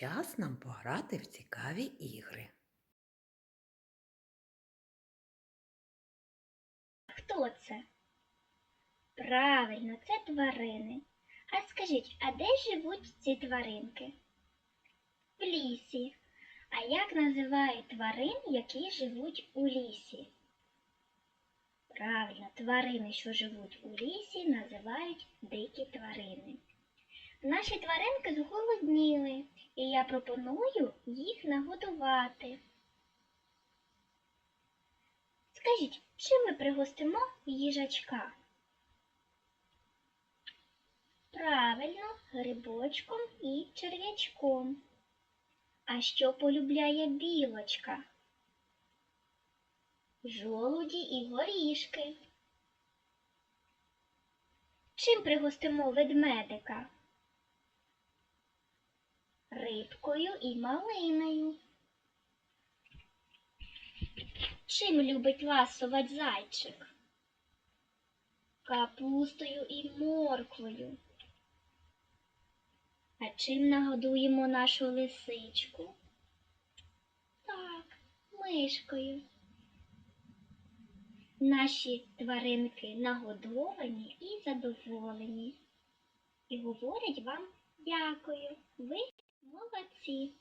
час нам пограти в цікаві ігри. Хто це? Правильно, це тварини. А скажіть, а де живуть ці тваринки? В лісі. А як називають тварин, які живуть у лісі? Правильно, тварини, що живуть у лісі, називають дикі тварини. Наші тваринки зголодніли, і я пропоную їх нагодувати. Скажіть, чим ми пригостимо їжачка? Правильно, грибочком і черв'ячком. А що полюбляє білочка? Жолуді і горішки. Чим пригостимо ведмедика? Рибкою і малиною. Чим любить ласувати зайчик? Капустою і морквою. А чим нагодуємо нашу лисичку? Так, мишкою. Наші тваринки нагодовані і задоволені. І говорять вам дякую. Ви let's see.